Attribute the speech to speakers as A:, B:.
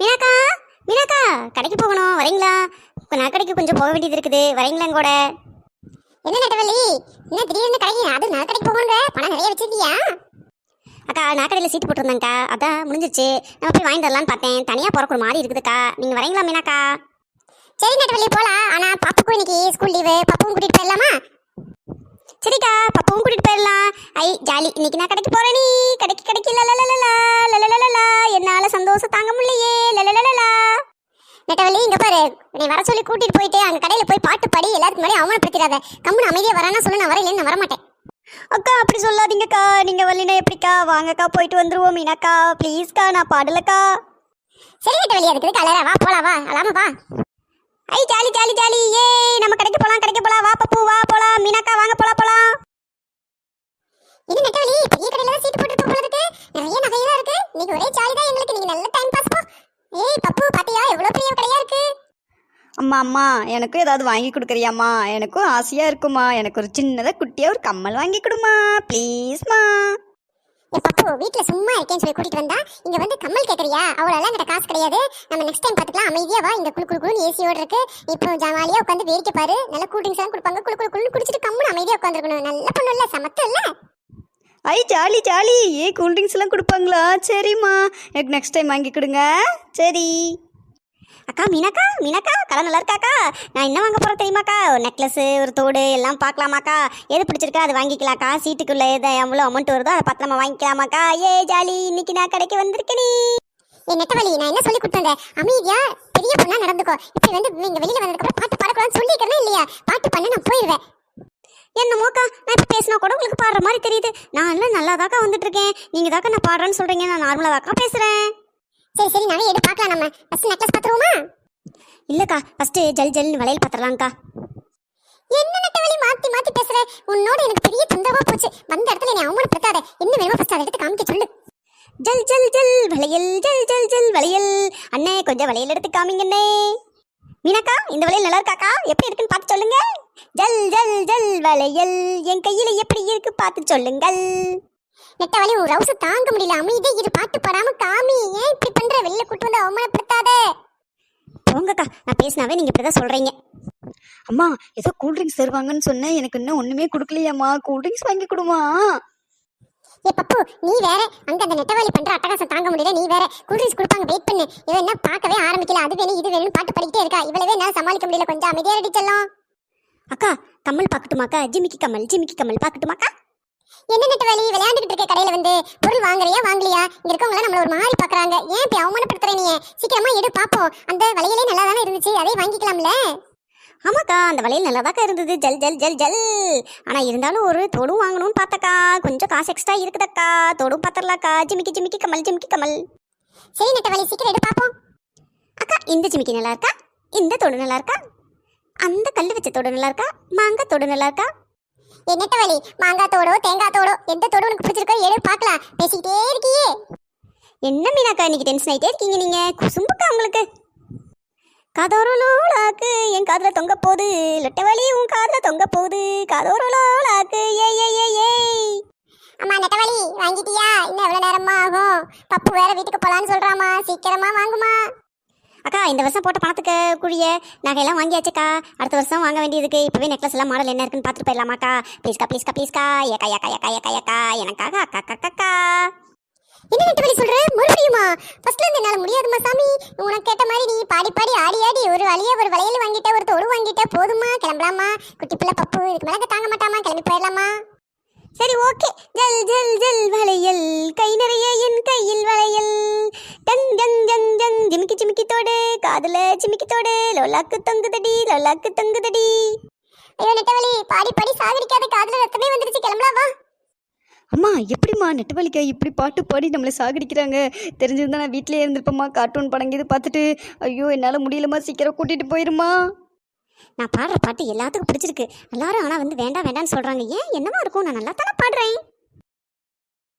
A: மீனாக்கா மீனாக்கா கடைக்கு போகணும். வரீங்களா? நான் கடைக்கு கொஞ்சம் போக வேண்டியது இருக்குது. வரீங்களா கூட. என்ன நட்டவள்ளி? என்ன திடீர்னு கடைக்கு அது நான் கடைக்கு போகணுங்க? பணம் நிறைய வச்சிருக்கியா? அக்கா நாக்கடையில் சீட்டு போட்டிருந்தேங்க்கா அதான் முடிஞ்சிருச்சு. நம்ம போய் வாங்கி தரலான்னு பார்த்தேன். தனியாக பிறக்கிற மாதிரி இருக்குதுக்கா. நீங்கள் வரீங்களா மீனாக்கா? சரி நட்டவள்ளி போகலாம் ஆனால் பாப்புக்கும் இன்னைக்கு ஸ்கூல் லீவு பப்புவும் கூட்டிகிட்டு போயிடலாமா? சரிக்கா பப்பாவும் கூட்டிட்டு போயிடலாம். ஐ ஜாலி. இன்னைக்கு நான் கடைக்கு போறேன். நீ கடைக்கு கடைக்கு லலலலலா லலலலலா என்னால சந்தோஷம் தாங்க முடியலையே. நெட்டவள்ளி இங்க பாரு. நீ வர சொல்லி கூட்டிட்டு போயிட்டு அங்க கடையில போய் பாட்டு பாடி எல்லாத்துக்கு முன்னாடி அவமானப்படுத்திடாத. கம்முன்னு அமைதியா வரானா சொல்லு நான் வரல நான் வரமாட்டேன். அக்கா அப்படி சொல்லாதீங்கக்கா. நீங்க வரலினா எப்படிக்கா? வாங்கக்கா போயிட்டு வந்துருவோம் மீனாக்கா. ப்ளீஸ்க்கா நான் பாடலக்கா. சரி நெட்டவள்ளி அதுக்கு கலரா வா போலாம் வா அலாம வா. ஐ ஜாலி ஜாலி ஜாலி. ஏ நம்ம கடைக்கு போலாம் கடைக்கு போலாம். வா பப்பு வா போலாம். மீனாக்கா வாங்க போலாம் போலாம். இது நெட்டவழி பெரிய கடையில தான் சீட்டு போட்டு போல இருக்கு நிறைய நகையெல்லாம் இருக்கு. இன்னைக்கு ஒரே ஜாலி தான் எங்களுக்கு நீங்க நல்ல டைம் பாஸ் போ ஏய் பப்பு பாத்தியா எவ்வளவு பெரிய கடையா இருக்கு
B: அம்மா அம்மா எனக்கும் ஏதாவது வாங்கி கொடுக்குறியாம்மா. எனக்கும் ஆசையாக இருக்குமா எனக்கு ஒரு சின்னதாக குட்டியாக ஒரு கம்மல் வாங்கி கொடுமா ப்ளீஸ்மா
A: ஏ பப்பு வீட்ல சும்மா இருக்கேன்னு சொல்லி கூட்டிட்டு வந்தா இங்க வந்து கம்மல் கேக்குறியா? அவ்வளவு என்கிட்ட காசு கிடையாது. நம்ம நெக்ஸ்ட் டைம் பாத்துக்கலாம் அமைதியா வா. இங்க குளு குளு குளுன்னு ஏசியோட இருக்கு. இப்போ ஜாலியா உட்காந்து வேடிக்கை பாரு. நல்ல கூல் ட்ரிங்க்ஸ் எல்லாம் கொடுப்பாங்க. குளு குளு குளுன்னு குடிச்சிட்டு கம்முன்னு அமைதியா உட்காந்துருக்கணும் நல்ல பொண்ணு இல்ல சமத்து இல்ல.
B: ஐ ஜாலி ஜாலி. ஏ கூல்ட்ரிங்க்ஸ் எல்லாம் கொடுப்பாங்களா? சரிம்மா. எனக்கு நெக்ஸ்ட் டைம் வாங்கி கொடுங்க. சரி.
A: அக்கா மீனாக்கா மீனாக்கா கலர் நல்லா இருக்காக்கா? நான் என்ன வாங்க போறேன் தெரியுமாக்கா? ஒரு நெக்லஸ் ஒரு தோடு எல்லாம் பார்க்கலாமாக்கா? எது பிடிச்சிருக்கா அது வாங்கிக்கலாக்கா? சீட்டுக்குள்ள எது எவ்வளோ அமௌண்ட் வருதோ அதை பார்த்து நம்ம வாங்கிக்கலாமாக்கா? ஏ ஜாலி இன்னைக்கு நான் கடைக்கு வந்திருக்கேன். நீ என் நெட்டவழி நான் என்ன சொல்லி கொடுத்தேங்க அமைதியா பெரிய பொண்ணா நடந்துக்கோ. இப்படி வந்து நீங்க வெளியில வந்ததுக்கு அப்புறம் பாட்டு பாடக்கூடாதுன்னு சொல்லிக்கிறேன் இல்லையா? பாட்டு பண்ண நான் போயிடுவேன் என்னமோக்கா நான் இப்போ பேசினா கூட உங்களுக்கு பாடுற மாதிரி தெரியுது. நான் நல்லா தாக்கா வந்துட்டு இருக்கேன். நீங்க தாக்கா நான் பாடுறேன்னு சொல்றீங்க. நான் நார்மலா தாக்கா பேசுறேன். சரி சரி நானே எடு பார்க்கலாம் நம்ம. ஃபர்ஸ்ட் நெக்லஸ் பார்த்துருவோமா? இல்லக்கா ஃபர்ஸ்ட் ஜல் ஜல்னு வளையல் பார்த்துடலாம்க்கா. என்ன நெட்டவழி மாத்தி மாத்தி பேசுற? உன்னோட எனக்கு பெரிய தொந்தரவா போச்சு. வந்த இடத்துல என்னை அவமானப்படுத்தாத. என்ன வேணுமோ ஃபர்ஸ்ட் அதை எடுத்து காமிக்க சொல்லு. ஜல் ஜல் ஜல் வளையல் ஜல் ஜல் ஜல் வளையல். அண்ணே கொஞ்சம் வளையல் எடுத்து காமிங்கண்ணே. மீனாக்கா இந்த வளையல் நல்லா இருக்காக்கா? எப்படி இருக்குன்னு பார்த்து சொல்லுங்க. ஜல் ஜல் ஜல் வளையல். என் கையில எப்படி இருக்கு பார்த்து சொல்லுங்கள். நெட்ட வலி உன் ரவுச தாங்க முடியல. அமைதியே இரு பாட்டு பாடாம காமி. ஏன் இப்படி பண்ற வெளில கூட்டு வந்து அவமானப்படுத்தாத. போங்கக்கா நான் பேசினாவே நீங்க இப்படிதான் சொல்றீங்க.
B: அம்மா ஏதோ கூல்ட்ரிங்க்ஸ் தருவாங்கன்னு சொன்னேன். எனக்கு இன்னும் ஒன்றுமே கொடுக்கலையாம்மா. கூல்ட்ரிங்க்ஸ் வாங்கி கொடுமா.
A: ஏ பப்பு நீ வேற. அங்க அந்த நெட்டவாளி பண்ற அட்டகாசம் தாங்க முடியல. நீ வேற. கூல்ட்ரிங்க்ஸ் கொடுப்பாங்க. வெயிட் பண்ணு. இவன் என்ன பார்க்கவே ஆரம்பிக்கல. அது வேணும் இது வேணும் பாட்டு படிக்கிட்டே இருக்கா. இவ்வளவே என்னால சமாளிக்க முடியல. கொஞ்சம் அமைதியா ரெடி செல்லம். அக்கா கம்மல் பாக்கட்டுமாக்கா ஜிமிக்கி கம்மல் ஜிமிக்கி கம்மல் பாக்கட்டுமாக்கா என்ன நட்டு வழி விளையாண்டுட்டு இருக்க கடையில வந்து பொருள் வாங்குறியா வாங்கலையா? இங்க இருக்கவங்க நம்மள ஒரு மாதிரி பாக்குறாங்க. ஏன் இப்படி அவமானப்படுத்துற நீ? சீக்கிரமா எடு பாப்போம். அந்த வளையலே நல்லா தானே இருந்துச்சு. அதே வாங்கிக்கலாம்ல. ஆமாக்கா அந்த வளையல் நல்லா இருந்தது. ஜல் ஜல் ஜல் ஜல். ஆனால் இருந்தாலும் ஒரு தொடு வாங்கணும்னு பார்த்தக்கா. கொஞ்சம் காசு எக்ஸ்ட்ரா இருக்குதக்கா. தோடும் பார்த்துடலாக்கா ஜிமிக்கி ஜிமிக்கி கமல் ஜிமிக்கி கமல். சரி நெட்டவழி சீக்கிரம் எடு பாப்போம். அக்கா இந்த ஜிமிக்கி நல்லா இருக்கா இந்த தொடு நல்லா இருக்கா அந்த கல் வச்ச தொடு நல்லா இருக்கா மாங்காய் தொடு நல்லா இருக்கா என்னட்ட வழி மாங்காய் தோடோ தேங்காய் தோடோ எந்த தோடு உனக்கு பிடிச்சிருக்கோ எடு பார்க்கலாம் பேசிக்கிட்டே இருக்கியே. என்ன மீனாக்கா இன்னைக்கு டென்ஷன் ஆகிட்டே இருக்கீங்க நீங்க? குசும்புக்கா உங்களுக்கு. காதோரு லோலாக்கு என் காதுல தொங்க போகுது. லொட்டை வலி உன் காதுல தொங்க போகுது. காதோரு லோலாக்கு ஏ ஏ ஏ ஏய். அம்மா நெட்டவழி வாங்கிட்டியா? இன்னும் எவ்வளோ நேரமா ஆகும்? பப்பு வேற வீட்டுக்கு போகலான்னு சொல்கிறாமா சீக்கிரமா வாங்குமா. அக்கா இந்த வருஷம் போட்ட பணத்துக்கு குழிய நகையெல்லாம் வாங்கியாச்சுக்கா. அடுத்த வருஷம் வாங்க வேண்டியதுக்கு இப்போவே நெக்லஸ் எல்லாம் மாடல் என்ன இருக்குன்னு பார்த்துட்டு போயிடலாமாக்கா. ப்ளீஸ்க்கா ப்ளீஸ்க்கா ப்ளீஸ்க்கா ஏக்கா ஏக்கா ஏக்கா ஏக்கா ஏக்கா. எனக்காக அக்கா அக்கா அக்கா என்ன நெட்டவழி சொல்ற? மறுபடியுமா? ஃபர்ஸ்ட்ல இருந்து என்னால முடியாதுமா சாமி. உனக்கு கேட்ட மாதிரி நீ பாடி பாடி ஆடி ஆடி ஒரு வழிய ஒரு வளையல் வாங்கிட்ட ஒரு தோடு வாங்கிட்ட போதுமா கிளம்பலாமா? குட்டி பிள்ளை பப்பு இதுக்கு மேலே தாங்க மாட்டாமா? கிளம்பி போயிடலாமா? சரி ஓகே. ஜல் ஜல் ஜல் வளையல். கை நிறைய என் கையில் வளையல். டங் டங் டங் டங் ஜிமிக்கி ஜிமிக்கி தோடு. காதுல ஜிமிக்கி தோடு லோலாக்கு தொங்குதடி லோலாக்கு தொங்குதடி. ஐயோ நெட்டவழி பாடி பாடி சாகடிக்காத காதுல ரத்தமே வந்துருச்சு. கிளம்பலாம் வா.
B: அம்மா எப்படிம்மா நெட்டவழிக்கா இப்படி பாட்டு பாடி நம்மளை சாகடிக்கிறாங்க? தெரிஞ்சிருந்தா நான் வீட்டிலே இருந்திருப்பேம்மா. கார்ட்டூன் படம் இது பார்த்துட்டு ஐயோ என்னால் முடியலம்மா சீக்கிரம் கூட்டிகிட்டு போயிருமா
A: நான் பாடுற பாட்டு எல்லாத்துக்கும் பிடிச்சிருக்கு. எல்லாரும் ஆனால் வந்து வேண்டாம் வேண்டாம்னு சொல்கிறாங்க ஏன் என்னவா இருக்கும்? நான் நல்லா தானே பாடுறேன்.